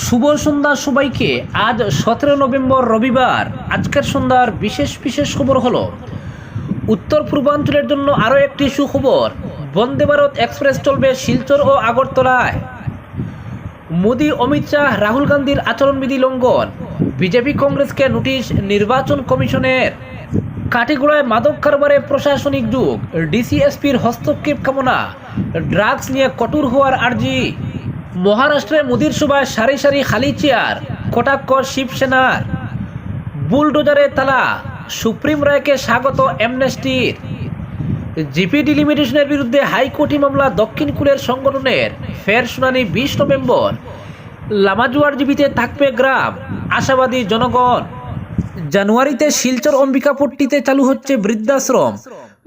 শুভ সন্ধ্যা সবাইকে। আজ সতেরো নভেম্বর রবিবার। আজকের সন্ধ্যার বিশেষ বিশেষ খবর হলো, উত্তর পূর্বাঞ্চলের জন্য আরও একটি সুখবর, বন্দে ভারত এক্সপ্রেস চলবে শিলচর ও আগরতলায়। মোদি, অমিত শাহ, রাহুল গান্ধীর আচরণবিধি লঙ্ঘন, বিজেপি কংগ্রেসকে নোটিশ নির্বাচন কমিশনের। কাঠিগোড়ায় মাদক কারবারে প্রশাসনিক যুগ, ডিসিএসপির হস্তক্ষেপ কামনা, ড্রাগস নিয়ে কঠোর হওয়ার আর্জি। মহারাষ্ট্রে মোদির সভায় সারি সারি খালি চেয়ার কটাক্ষ শিবসেনার। বুলডোজারে তালা, সুপ্রিম রায়কে স্বাগত অ্যামনেস্টির। জিপিডি লিমিটেশনের বিরুদ্ধে হাইকোর্টে মামলা দক্ষিণ কুলের সংগঠনের, ফের শুনানি বিশ নভেম্বর। লামাজুয়ার জীবিতে থাকবে গ্রাম, আশাবাদী জনগণ। জানুয়ারিতে শিলচর অম্বিকাপট্টিতে চালু হচ্ছে বৃদ্ধাশ্রম।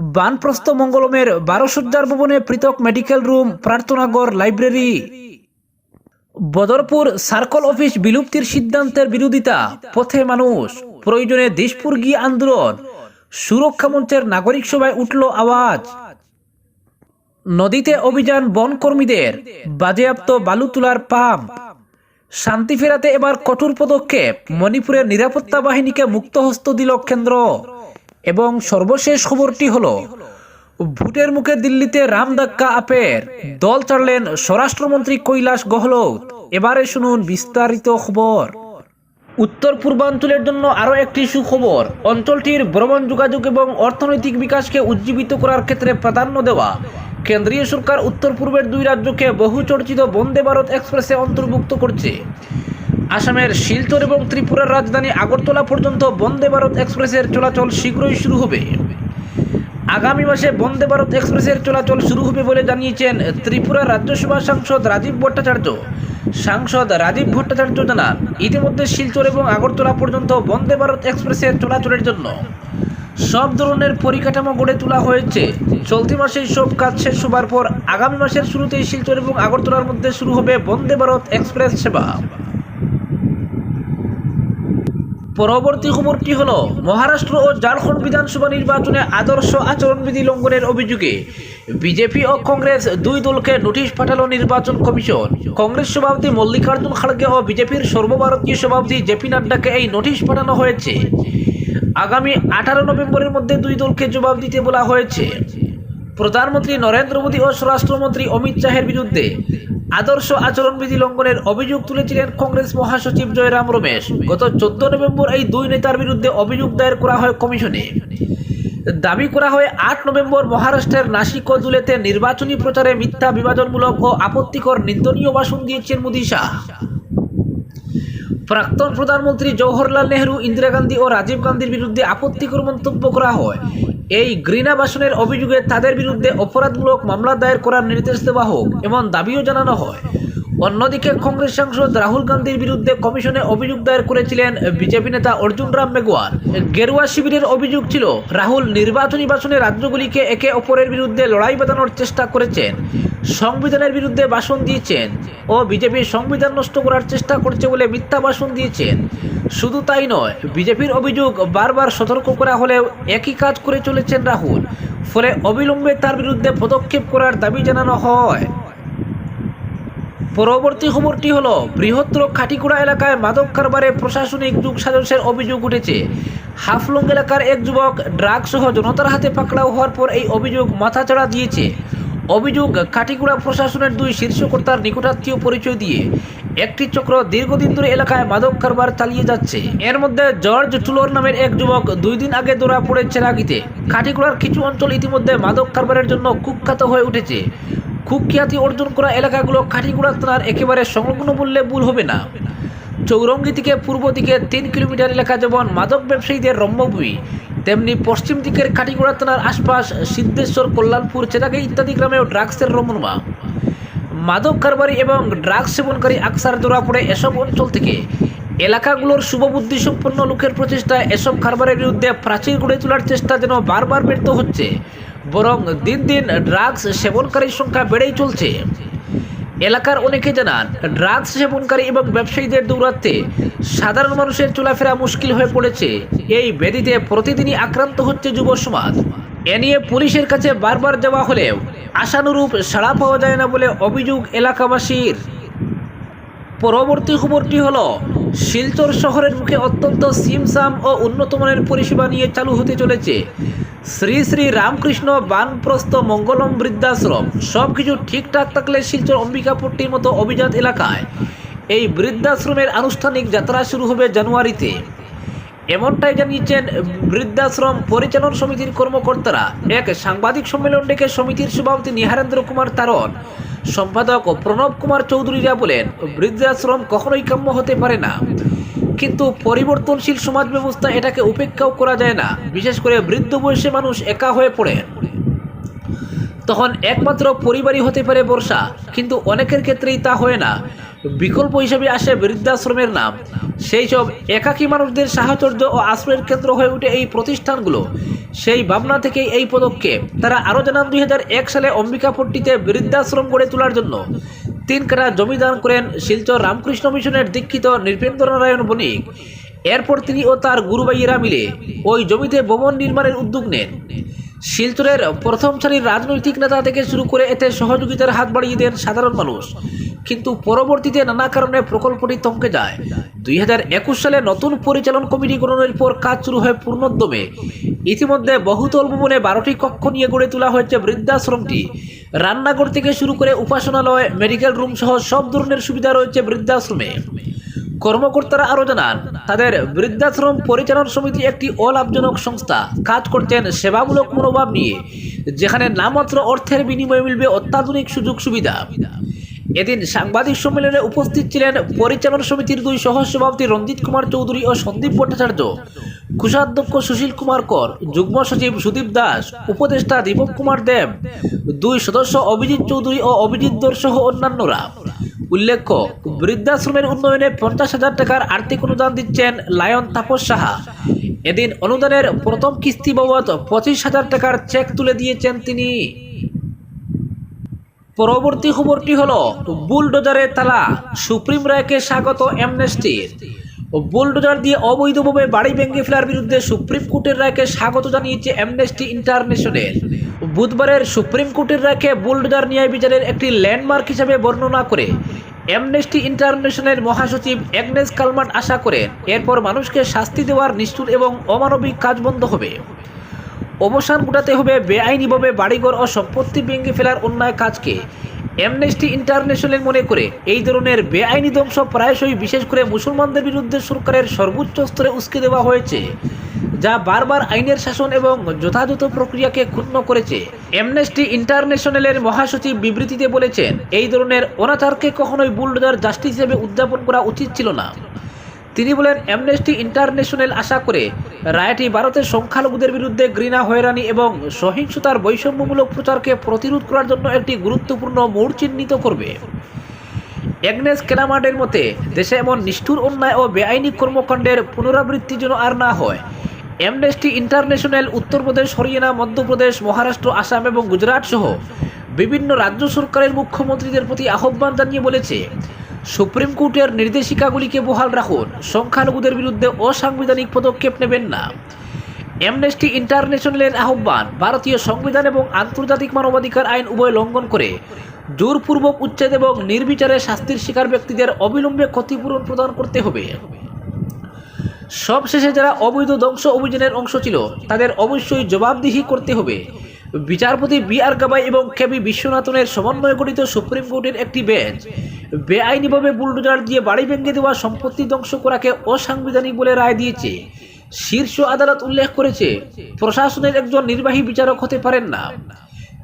বানপ্রস্থ মঙ্গলমের বারো ভবনে পৃথক মেডিকেল রুম, প্রার্থনাগর লাইব্রেরি। বদরপুর সার্কল অফিস বিলুপ্তির সিদ্ধান্তের বিরোধিতা, পথে মানুষ, প্রয়োজনে দিশপুর গিয়ে আন্দোলন, সুরক্ষা মঞ্চের নাগরিক সভায় উঠল আওয়াজ। নদীতে অভিযান বন কর্মীদের, বাজেয়াপ্ত বালু তোলার পাম্প। শান্তি ফেরাতে এবার কঠোর পদক্ষেপ, মণিপুরের নিরাপত্তা বাহিনীকে মুক্তহস্ত দিল কেন্দ্র। এবং সর্বশেষ খবরটি হলো ভোটের মুখে দিল্লিতে রামদাক্কা আপের। দল ছাড়লেন স্বরাষ্ট্রমন্ত্রী কৈলাস গহলত। এবারে শুনুন বিস্তারিত খবর। উত্তর পূর্বাঞ্চলের জন্য আরও একটি সুখবর। অঞ্চলটির ভ্রমণ যোগাযোগ এবং অর্থনৈতিক বিকাশকে উজ্জীবিত করার ক্ষেত্রে প্রাধান্য দেওয়া। কেন্দ্রীয় সরকার উত্তর পূর্বের দুই রাজ্যকে বহু চর্চিত বন্দে ভারত এক্সপ্রেসে অন্তর্ভুক্ত করছে। আসামের শিলচর এবং ত্রিপুরার রাজধানী আগরতলা পর্যন্ত বন্দে ভারত এক্সপ্রেসের চলাচল শীঘ্রই শুরু হবে। আগামী মাসে বন্দে ভারত এক্সপ্রেসের চলাচল শুরু হবে বলে জানিয়েছেন ত্রিপুরা রাজ্যসভা সাংসদ রাজীব ভট্টাচার্য। সাংসদ রাজীব ভট্টাচার্য জানান, ইতিমধ্যে শিলচর এবং আগরতলা পর্যন্ত বন্দে ভারত এক্সপ্রেসের চলাচলের জন্য সব ধরনের পরিকাঠামো গড়ে তোলা হয়েছে। চলতি মাসেই সব কাজ শেষ হবার পর আগামী মাসের শুরুতেই শিলচর এবং আগরতলার মধ্যে শুরু হবে বন্দে ভারত এক্সপ্রেস সেবা। পরবর্তী খবরটি হল, মহারাষ্ট্র ও ঝাড়খণ্ড বিধানসভা নির্বাচনে আদর্শ আচরণবিধি লঙ্ঘনের অভিযোগে বিজেপি ও কংগ্রেস দুই দলকে নোটিশ পাঠালো নির্বাচন কমিশন। কংগ্রেস সভাপতি মল্লিকার্জুন খাড়গে ও বিজেপির সর্বভারতীয় সভাপতি জেপি নাড্ডাকে এই নোটিশ পাঠানো হয়েছে। আগামী আঠারো নভেম্বরের মধ্যে দুই দলকে জবাব দিতে বলা হয়েছে। প্রধানমন্ত্রী নরেন্দ্র মোদী ও স্বরাষ্ট্রমন্ত্রী অমিত শাহের বিরুদ্ধে আদর্শ আচরণবিধি লঙ্ঘনের অভিযোগ তুলেছিলেন কংগ্রেস মহাসচিব জয়রাম রমেশ। গত চোদ্দ নভেম্বর এই দুই নেতার বিরুদ্ধে অভিযোগ দায়ের করা হয় কমিশনে। দাবি করা হয়, আট নভেম্বর মহারাষ্ট্রের নাসিক দুলেতে নির্বাচনী প্রচারে মিথ্যা বিভাজনমূলক ও আপত্তিকর নিন্দনীয় ভাষণ দিয়েছেন মোদী শাহ। প্রাক্তন প্রধানমন্ত্রী জওহরলাল নেহরু, ইন্দিরা গান্ধী ও রাজীব গান্ধীর বিরুদ্ধে আপত্তিকর মন্তব্য করা হয়। এই ঘৃণাবাসনের অভিযোগে তাদের বিরুদ্ধে অপরাধমূলক মামলা দায়ের করার নির্দেশ দেওয়া হোক এমন দাবিও জানানো হয়। অন্যদিকে কংগ্রেস সাংসদ রাহুল গান্ধীর বিরুদ্ধে কমিশনে অভিযোগ দায়ের করেছিলেন বিজেপি নেতা অর্জুন রাম মেঘওয়াল। গেরুয়া শিবিরের অভিযোগ ছিল, রাহুল নির্বাচনী বাসনে রাজ্যগুলিকে একে অপরের বিরুদ্ধে লড়াই বাঁধানোর চেষ্টা করেছেন। সংবিধানের বিরুদ্ধে ভাষণ দিয়েছেন ও বিজেপি সংবিধান নষ্ট করার চেষ্টা করছে বলে মিথ্যা ভাষণ দিয়েছেন। শুধু তাই নয়, বিজেপির অভিযোগ বারবার সতর্ক করা হলেও একই কাজ করে চলেছেন রাহুল, ফলে অবিলম্বে তার বিরুদ্ধে পদক্ষেপ করার দাবি জানানো হয়। পরবর্তী খবরটি হলো, বৃহত্তর খাটিকুড়া এলাকায় মাদক কারবারে প্রশাসনিক যুগ সাজসের অভিযোগ উঠেছে। হাফলং এলাকার এক যুবক ড্রাগসহ জনতার হাতে পাকড়াও হওয়ার পর এই অভিযোগ মাথাচাড়া দিয়েছে। অভিযোগ কাটিকুড়া প্রশাসনের দুই শীর্ষকর্তার নিকটাত্মীয় পরিচয় দিয়ে একটি চক্র দীর্ঘদিন ধরে এলাকায় মাদক কারবার চালিয়ে যাচ্ছে। এর মধ্যে জর্জ টুলোর নামের এক যুবক দুই দিন আগে ধরা পড়েছে রাগিতে। কাটিকুড়ার কিছু অঞ্চল ইতিমধ্যে মাদক কারবারের জন্য কুখ্যাত হয়ে উঠেছে। কুখ্যাতি অর্জন করা এলাকাগুলো কাঠিগুড়া থানার একেবারে সংলগ্ন বললে ভুল হবে না। চৌরঙ্গি থেকে পূর্ব দিকে তিন কিলোমিটার এলাকা যেমন মাদক ব্যবসায়ীদের রম্যভূমি, তেমনি পশ্চিম দিকের কাঠিগুড়া থানার আশপাশ সিদ্ধেশ্বর, কল্যাণপুর চেরাগে ইত্যাদি গ্রামেও ড্রাগসের রমরমা মাদক কারবারি এবং ড্রাগস সেবনকারী আকসার ধরা পড়ে এসব অঞ্চল থেকে। এলাকাগুলোর শুভবুদ্ধি সম্পন্ন লোকের প্রচেষ্টায় এসব কারবারের বিরুদ্ধে প্রাচীর গড়ে তোলার চেষ্টা যেন বারবার ব্যর্থ হচ্ছে, বরং দিন দিন ড্রাগস সেবনকারীর সংখ্যা বেড়েই চলছে। এলাকার অনেকে জানান, ড্রাগস সেবনকারী এবং ব্যবসায়ীদের দৌরাত্মে সাধারণ মানুষের চলাফেরা মুশকিল হয়ে পড়েছে। এই ব্যাধিতে প্রতিদিনই আক্রান্ত হচ্ছে যুব সমাজ। এ নিয়ে পুলিশের কাছে বারবার যাওয়া হলেও আশানুরূপ সাড়া পাওয়া যায় না বলে অভিযোগ এলাকাবাসীর। পরবর্তী খবরটি হল, শিলচর শহরের মুখে অত্যন্ত সিমসাম ও উন্নতমানের পরিষেবা নিয়ে চালু হতে চলেছে শ্রী শ্রী রামকৃষ্ণ বানপ্রস্থ মঙ্গলম বৃদ্ধাশ্রম সব কিছু ঠিকঠাক থাকলে শিলচর অম্বিকাপট্টির মতো অভিজাত এলাকায় এই বৃদ্ধাশ্রমের আনুষ্ঠানিক যাত্রা শুরু হবে জানুয়ারিতে। এমনটাই জানিয়েছেন বৃদ্ধাশ্রম পরিচালন সমিতির কর্মকর্তারা। এক সাংবাদিক সম্মেলন ডেকে সমিতির সভাপতি নিহারেন্দ্র কুমার তারন সম্পাদক প্রণব কুমার চৌধুরীরা বলেন, বৃদ্ধাশ্রম কখনোই কাম্য হতে পারে না। কিন্তু পরিবর্তনশীল সমাজ ব্যবস্থা এটাকে উপেক্ষাও করা যায় না। বিশেষ করে বৃদ্ধ বয়সে মানুষ একা হয়ে পড়ে। তখন একমাত্র পরিবারই হতে পারে বর্ষা, কিন্তু অনেকের ক্ষেত্রেই তা হয় না। বিকল্প হিসেবে আসে বৃদ্ধাশ্রমের নাম। সেই সব একাকী মানুষদের সাহচর্য ও আশ্রয়ের কেন্দ্র হয়ে উঠে এই প্রতিষ্ঠানগুলো। সেই ভাবনা থেকেই এই পদক্ষেপ। তারা আরও জানান দুই হাজার এক সালে অম্বিকাপট্টিতে বৃদ্ধাশ্রম গড়ে তোলার জন্য। তিন কারা জমি দান করেন শিলচর রামকৃষ্ণ মিশনের দীক্ষিত নৃপেন্দ্র নারায়ণ বণিক। এরপর তিনি ও তার গুরুবাইয়েরা মিলে ওই জমিতে ভবন নির্মাণের উদ্যোগ নেন। শিলচরের প্রথম সারির রাজনৈতিক নেতা থেকে শুরু করে এতে সহযোগিতার হাত বাড়িয়ে দেন সাধারণ মানুষ। কিন্তু পরবর্তীতে নানা কারণে প্রকল্পটি থমকে যায়। দুই হাজার একুশ সালে নতুন পরিচালন কমিটি গঠনের পর কাজ শুরু হয় পূর্ণোদ্যমে। ইতিমধ্যে বহুতল ভবনে বারোটি কক্ষ নিয়ে গড়ে তোলা হয়েছে বৃদ্ধাশ্রমটি। রান্নাঘর থেকে শুরু করে উপাসনালয়, মেডিকেল রুম সহ সব ধরনের সুবিধা রয়েছে বৃদ্ধাশ্রমে। কর্মকর্তারা আরও জানান, তাদের বৃদ্ধাশ্রম পরিচালন সমিতি একটি অলাভজনক সংস্থা। কাজ করছেন সেবামূলক মনোভাব নিয়ে, যেখানে নামমাত্র অর্থের বিনিময়ে মিলবে অত্যাধুনিক সুযোগ সুবিধা। এদিন সাংবাদিক সম্মেলনে উপস্থিত ছিলেন পরিচালন সমিতির দুই সহ সভাপতি রঞ্জিত কুমার চৌধুরী ও সন্দীপ ভট্টাচার্য। কোষাধ্যক্ষ সুশীল কুমার কর, যুগ্ম সচিব সুদীপ দাস, উপদেষ্টা দীপক কুমার দেব, দুই সদস্য অভিজিৎ চৌধুরী ও অভিজিৎ দর সহ অন্যান্যরা। উল্লেখ্য, বৃদ্ধাশ্রমের উন্নয়নে পঞ্চাশ হাজার টাকার আর্থিক অনুদান দিচ্ছেন লায়ন তাপস সাহা। এদিন অনুদানের প্রথম কিস্তি বাবদ পঁচিশ হাজার টাকার চেক তুলে দিয়েছেন তিনি। পরবর্তী খবরটি হল বুলডোজারের তালা। সুপ্রিম রায়কে স্বাগত অ্যামনেস্টির। বুলডোজার দিয়ে অবৈধভাবে বাড়ি ভেঙে ফেলার বিরুদ্ধে সুপ্রিম কোর্টের রায়কে স্বাগত জানিয়েছে অ্যামনেস্টি ইন্টারন্যাশনাল। বুধবারের সুপ্রিম কোর্টের রায়কে বুলডোজার ন্যায় বিচারের একটি ল্যান্ডমার্ক হিসাবে বর্ণনা করে। অ্যামনেস্টি ইন্টারন্যাশনাল মহাসচিব অ্যাগনেস কালমার্ট আশা করেন, এরপর মানুষকে শাস্তি দেওয়ার নিষ্ঠুর এবং অমানবিক কাজ বন্ধ হবে। অবসান ঘটাতে হবে বেআইনিভাবে বাড়িঘর ও সম্পত্তি ভেঙে ফেলার অন্যায় কাজকে। অ্যামনেস্টি ইন্টারন্যাশনাল মনে করে এই ধরনের বেআইনি ধ্বংস প্রায়শই বিশেষ করে মুসলমানদের বিরুদ্ধে সরকারের সর্বোচ্চ স্তরে উস্কে দেওয়া হয়েছে, যা বারবার আইনের শাসন এবং যথাযথ প্রক্রিয়াকে ক্ষুণ্ণ করেছে। অ্যামনেস্টি ইন্টারন্যাশনালের মহাসচিব বিবৃতিতে বলেছেন, এই ধরনের অনাচারকে কখনোই বুলডোজার জাস্টিস হিসেবে উদযাপন করা উচিত ছিল না। তিনি বলেন অ্যামনেস্টি ইন্টারন্যাশনাল আশা করে রায়টি ভারতের সংখ্যালঘুদের বিরুদ্ধে ঘৃণা, হয়রানি এবং সহিংসতার বৈষম্যমূলক প্রচারকে প্রতিরোধ করার জন্য একটি গুরুত্বপূর্ণ মোড় চিহ্নিত করবে। অ্যাগনেস কেনামার্ডের মতে, দেশে এমন নিষ্ঠুর অন্যায় ও বেআইনি কর্মকাণ্ডের পুনরাবৃত্তি যেন আর না হয়। অ্যামনেস্টি ইন্টারন্যাশনাল উত্তরপ্রদেশ হরিয়ানা, মধ্যপ্রদেশ, মহারাষ্ট্র, আসাম এবং গুজরাট সহ বিভিন্ন রাজ্য সরকারের মুখ্যমন্ত্রীদের প্রতি আহ্বান জানিয়ে বলেছে সুপ্রিম কোর্টের নির্দেশিকাগুলিকে বহাল রাখুন। সংখ্যালঘুদের বিরুদ্ধে অসাংবিধানিক পদক্ষেপ নেবেন না। অ্যামনেস্টি ইন্টারন্যাশনালের আহ্বান, ভারতীয় সংবিধান এবং আন্তর্জাতিক মানবাধিকার আইন উভয় লঙ্ঘন করে। জোরপূর্বক উচ্ছেদ এবং নির্বিচারে শাস্তির শিকার ব্যক্তিদের অবিলম্বে ক্ষতিপূরণ প্রদান করতে হবে। সবশেষে যারা অবৈধ ধ্বংস অভিযানের অংশ ছিল, তাদের অবশ্যই জবাবদিহি করতে হবে। বিচারপতি বি আর গাবাই এবং কেবি বিশ্বনাথনের সমন্বয়ে গঠিত সুপ্রিম কোর্টের একটি বেঞ্চ। বেআইনিভাবে বুলডোজার দিয়ে বাড়ি ভেঙে দেওয়া সম্পত্তি ধ্বংস করাকে অসাংবিধানিক বলে রায় দিয়েছে। শীর্ষ আদালত উল্লেখ করেছে, প্রশাসনের একজন নির্বাহী বিচারক হতে পারেন না।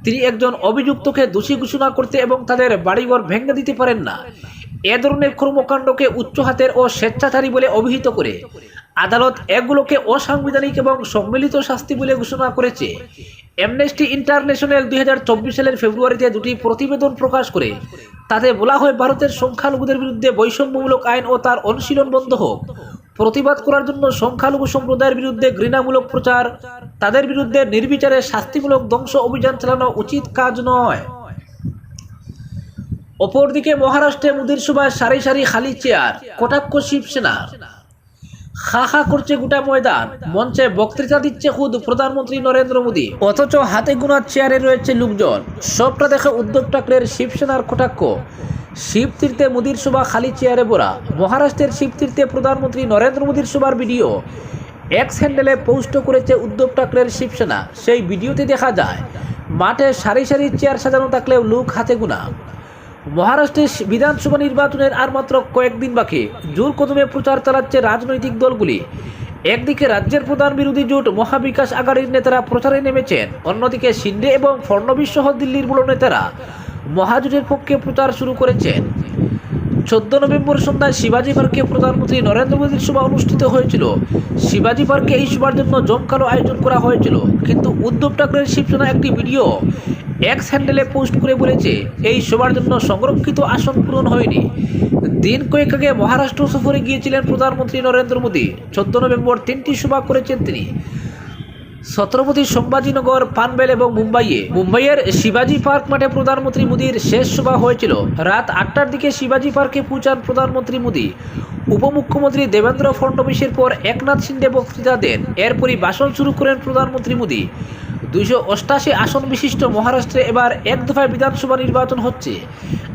তিনি একজন অভিযুক্তকে দোষী ঘোষণা করতে এবং তাদের বাড়িঘর ভেঙে দিতে পারেন না। এ ধরনের কর্মকাণ্ডকে উচ্চ হাতের ও স্বেচ্ছাচারী বলে অভিহিত করে। আদালত এগুলোকে অসাংবিধানিক এবং সম্মিলিত শাস্তি বলে ঘোষণা করেছে। অ্যামনেস্টি ইন্টারন্যাশনাল দুই হাজার চব্বিশ সালের ফেব্রুয়ারিতে দুটি প্রতিবেদন প্রকাশ করে। তাতে বলা হয়, ভারতের সংখ্যালঘুদের বিরুদ্ধে বৈষম্যমূলক আইন ও তার অনুশীলন বন্ধ হোক। প্রতিবাদ করার জন্য সংখ্যালঘু সম্প্রদায়ের বিরুদ্ধে ঘৃণামূলক প্রচার, তাদের বিরুদ্ধে নির্বিচারে শাস্তিমূলক ধ্বংস অভিযান চালানো উচিত কাজ নয়। অপরদিকে মহারাষ্ট্রে মুদির সভায় সারি সারি খালি চেয়ার, কটাক্ষ শিবসেনা। খা খা করছে গোটা ময়দান। মঞ্চে বক্তৃতা দিচ্ছে খুদ প্রধানমন্ত্রী নরেন্দ্র মোদী। অথচ হাতে গোনা চেয়ারে রয়েছে লোকজন। সবটা দেখে উদ্ধব ঠাকরের শিবসেনার কটাক্ষ। শিবতীর্থে মোদীর সভা খালি চেয়ারে ভরা মহারাষ্ট্রের শিবতীর্থে প্রধানমন্ত্রী নরেন্দ্র মোদীর সভার ভিডিও। এক্স হ্যান্ডেলে পোস্ট করেছে উদ্ধব ঠাকরের শিবসেনা। সেই ভিডিওতে দেখা যায়, মাঠে সারি সারি চেয়ার সাজানো থাকলেও লোক হাতে গোনা। মহারাষ্ট্রের বিধানসভা নির্বাচনের আর মাত্র কয়েকদিন বাকি। জোর কদমে প্রচার চালাচ্ছে রাজনৈতিক দলগুলি। একদিকে রাজ্যের প্রধান বিরোধী জোট মহাবিকাশ আগাড়ির নেতারা প্রচারে নেমেছেন, অন্যদিকে সিন্ডে এবং ফড়নবিশ সহ দিল্লির বড় নেতারা মহাজোটের পক্ষে প্রচার শুরু করেছেন। চোদ্দ নভেম্বর সন্ধ্যায় শিবাজি পার্কে প্রধানমন্ত্রী নরেন্দ্র মোদীর সভা অনুষ্ঠিত হয়েছিল। শিবাজি পার্কে এই সভার জন্য জমকালো আয়োজন করা হয়েছিল। কিন্তু উদ্ধব ঠাকরের শিবসেনা একটি ভিডিও এক্স হ্যান্ডেলে পোস্ট করে বলেছে, এই সভার জন্য সংরক্ষিত আসন পূরণ হয়নি। দিন কয়েক আগে মহারাষ্ট্র সফরে গিয়েছিলেন প্রধানমন্ত্রী নরেন্দ্র মোদী। চোদ্দ নভেম্বর তিনটি সভা করেছেন তিনি। ছত্রপতি সম্ভাজিনগর, পানবেল এবং মুম্বাইয়ে। মুম্বাইয়ের শিবাজি পার্ক মাঠে প্রধানমন্ত্রী মোদীর শেষ সভা হয়েছিল। রাত আটটার দিকে শিবাজি পার্কে পৌঁছান প্রধানমন্ত্রী মোদী। উপমুখ্যমন্ত্রী দেবেন্দ্র ফডনবিসের পর একনাথ শিন্ডে বক্তৃতা দেন। এরপরই ভাষণ শুরু করেন প্রধানমন্ত্রী মোদী। দুইশো অষ্টাশি আসন বিশিষ্ট মহারাষ্ট্রে এবার এক দফায় বিধানসভা নির্বাচন হচ্ছে।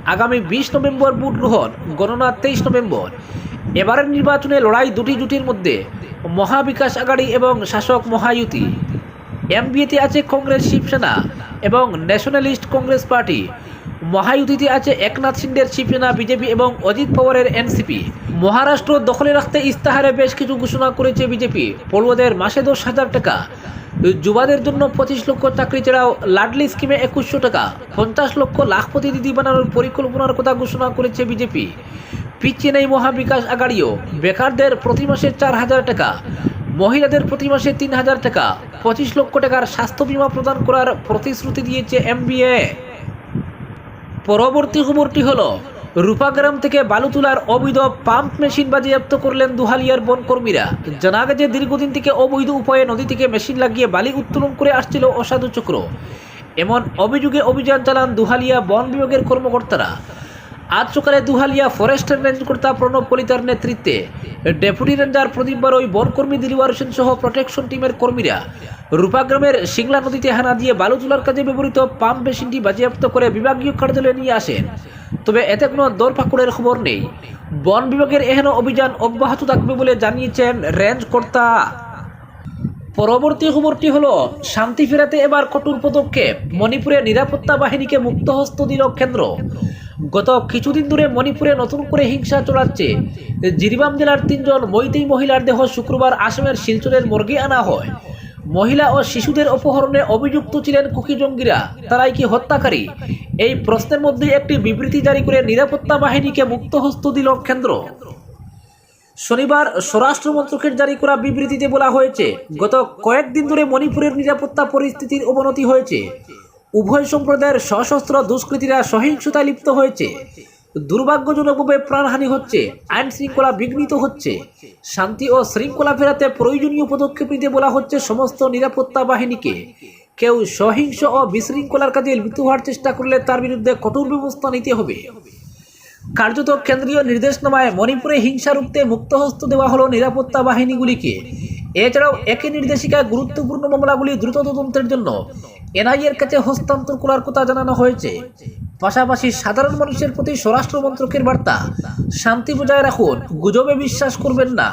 আগামী বিশ নভেম্বর ভোট গ্রহণ, গণনা তেইশ নভেম্বর। এবারের নির্বাচনে লড়াই দুটি জুটির মধ্যে, মহাবিকাশ আগাড়ি এবং শাসক মহায়ুতি। এমবিএতে আছে কংগ্রেস শিবসেনা এবং ন্যাশনালিস্ট কংগ্রেস পার্টি। মহায়ুতিতে আছে একনাথ সিন্ডের শিবসেনা, বিজেপি এবং অজিত পাওয়ারের এনসিপি। মহারাষ্ট্র দখলে রাখতে ইস্তাহারে বেশ কিছু ঘোষণা করেছে বিজেপি। পড়ুয়াদের মাসে দশ হাজার টাকা। যুবাদের জন্য পঁচিশ লক্ষ চাকরি ছাড়াও লাডলি স্কিমে একুশশো টাকা। পঞ্চাশ লক্ষ লাখপতি দিদি বানানোর পরিকল্পনার কথা ঘোষণা করেছে বিজেপি। পিছিয়ে নেই মহাবিকাশ আগাড়িও। বেকারদের প্রতি মাসে চার হাজার টাকা, মহিলাদের প্রতি মাসে তিন হাজার টাকা। পঁচিশ লক্ষ টাকার স্বাস্থ্য বীমা প্রদান করার প্রতিশ্রুতি দিয়েছে এমবিএ। পরবর্তী খবরটি হলো রূপাগ্রাম থেকে বালু তোলার অবৈধ পাম্প মেশিন বাজেয়াপ্ত করলেন দুহালিয়ার বনকর্মীরা জানা গেছে, দীর্ঘদিন থেকে অবৈধ উপায়ে নদী থেকে মেশিন লাগিয়ে বালি উত্তোলন করে আসছিল অসাধু চক্র। এমন অভিযোগে অভিযান চালান দুহালিয়া বন বিভাগের কর্মকর্তারা। আজ সকালে দুহালিয়া ফরেস্ট রেঞ্জ কর্তা প্রণব কলিতার নেতৃত্বে ডেপুটি রেঞ্জার প্রদীপ বারোই বনকর্মী দিলওয়ার হোসেন সহ প্রোটেকশন টিমের কর্মীরা রূপাগ্রামের সিংলা নদীতে হানা দিয়ে বালু তোলার কাজে ব্যবহৃত পাম্প মেশিনটি বাজেয়াপ্ত করে বিভাগীয় কার্যালয়ে নিয়ে আসেন। তবে এতে কোনো দরপাকুড়ের খবর নেই। বন বিভাগের এহেন অভিযান অব্যাহত থাকবে বলে জানিয়েছেন রেঞ্জ কর্তা পরবর্তী খবরটি হলো, শান্তি ফেরাতে এবার কঠোর পদক্ষেপ মণিপুরে নিরাপত্তা বাহিনীকে মুক্তহস্ত দিল কেন্দ্র। গত কিছুদিন ধরে মণিপুরে নতুন করে হিংসা চলাচ্ছে। জিরিবাম জেলার তিনজন মৈতেই মহিলার দেহ শুক্রবার আসামের শিলচরের মর্গে আনা হয়। মহিলা ও শিশুদের অপহরণে অভিযুক্ত ছিলেন কুকি জঙ্গিরা। তারাই কি হত্যাকারী? এই প্রশ্নের মধ্যে একটি বিবৃতি জারি করে নিরাপত্তা বাহিনীকে মুক্তহস্ত দিল কেন্দ্র। শনিবার স্বরাষ্ট্র মন্ত্রকের জারি করা বিবৃতিতে বলা হয়েছে, গত কয়েকদিন ধরে মণিপুরের নিরাপত্তা পরিস্থিতির অবনতি হয়েছে। উভয় সম্প্রদায়ের সশস্ত্র দুষ্কৃতীরা সহিংসতায় লিপ্ত হয়েছে। দুর্ভাগ্যজনকভাবে প্রাণহানি হচ্ছে আইন শৃঙ্খলা বিঘ্নিত হচ্ছে। শান্তি ও শৃঙ্খলা ফেরাতে প্রয়োজনীয় পদক্ষেপ নিতে বলা হচ্ছে সমস্ত নিরাপত্তা বাহিনীকে। কেউ সহিংস ও বিশৃঙ্খলার কাজে লিপ্ত হওয়ার চেষ্টা করলে তার বিরুদ্ধে কঠোর ব্যবস্থা নিতে হবে। কার্যত কেন্দ্রীয় নির্দেশনামায় মণিপুরে হিংসা রুখতে মুক্তহস্ত দেওয়া হলো নিরাপত্তা বাহিনীগুলিকে। এছাড়াও একই নির্দেশিকায় গুরুত্বপূর্ণ মামলাগুলি দ্রুত তদন্তের জন্য এনআইএর কাছে হস্তান্তর করার কথা জানানো হয়েছে। পাশাপাশি সাধারণ মানুষের প্রতি স্বরাষ্ট্র মন্ত্রকের বার্তা, শান্তি বজায় রাখুন, গুজবে বিশ্বাস করবেন না,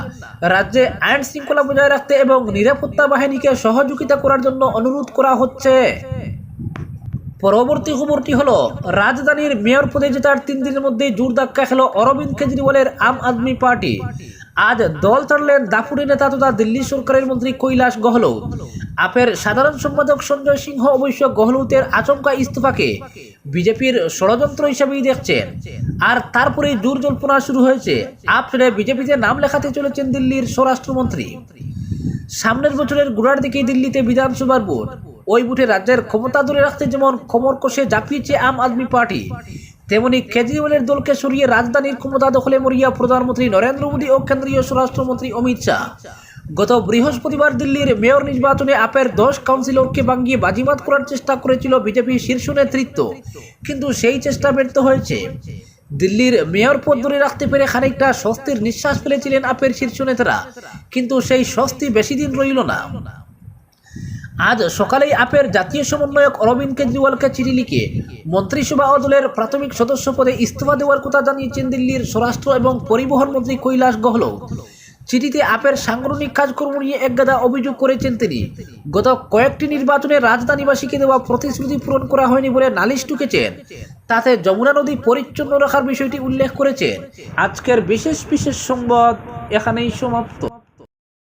রাজ্যে আইন শৃঙ্খলা বজায় রাখতে এবং নিরাপত্তা বাহিনীকে সহযোগিতা করার জন্য অনুরোধ করা হচ্ছে। পরবর্তী খবরটি হলো, রাজধানীর মেয়র পদে জেতার তিন দিনের মধ্যে জোর ধাক্কা খেল অরবিন্দ কেজরিওয়ালের আম আদমি পার্টি। আজ দল ছাড়লেন দাপুরি নেতা তথা দিল্লি সরকারের মন্ত্রী কৈলাস গহলত আপের সাধারণ সম্পাদক সঞ্জয় সিংহ অবশ্য গহলতের আচমকা ইস্তফাকে বিজেপির ষড়যন্ত্র হিসেবেই দেখছেন। আর তারপরে জোর জল্পনা শুরু হয়েছে। আপ ছেড়ে বিজেপিতে নাম লেখাতে চলেছেন দিল্লির স্বরাষ্ট্রমন্ত্রী। সামনের বছরের গোড়ার দিকে দিল্লিতে বিধানসভার ভোট। ওই বুটে রাজ্যের ক্ষমতা ধরে রাখতে যেমন কোমর কষে ঝাঁপিয়েছে আম আদমি পার্টি। তেমনি কেজরিওয়ালের দলকে সরিয়ে রাজধানীর ক্ষমতা দখলে মরিয়া প্রধানমন্ত্রী নরেন্দ্র মোদী ও কেন্দ্রীয় স্বরাষ্ট্রমন্ত্রী অমিত শাহ। গত বৃহস্পতিবার দিল্লির মেয়র নির্বাচনে আপের দশ কাউন্সিলরকে ভাঙিয়ে বাজিমাত করার চেষ্টা করেছিল বিজেপির শীর্ষ নেতৃত্ব। কিন্তু সেই চেষ্টা ব্যর্থ হয়েছে। দিল্লির মেয়র পদ ধরে রাখতে পেরে খানিকটা স্বস্তির নিঃশ্বাস ফেলেছিলেন আপের শীর্ষ নেতারা। কিন্তু সেই স্বস্তি বেশি দিন রইল না। আজ সকালেই আপের জাতীয় সমন্বয়ক অরবিন্দ কেজরিওয়ালকে চিঠি লিখে মন্ত্রিসভা দলের প্রাথমিক সদস্য পদে ইস্তফা দেওয়ার কথা জানিয়েছেন দিল্লির স্বরাষ্ট্র এবং পরিবহন মন্ত্রী কৈলাস গহলোত চিঠিতে আপের সাংগঠনিক কাজকর্ম নিয়ে একগাদা অভিযোগ করেছেন তিনি। গত কয়েকটি নির্বাচনে রাজধানীবাসীকে দেওয়া প্রতিশ্রুতি পূরণ করা হয়নি বলে নালিশ টুকেছেন তাতে যমুনা নদী পরিচ্ছন্ন রাখার বিষয়টি উল্লেখ করেছেন। আজকের বিশেষ বিশেষ সংবাদ এখানেই সমাপ্ত।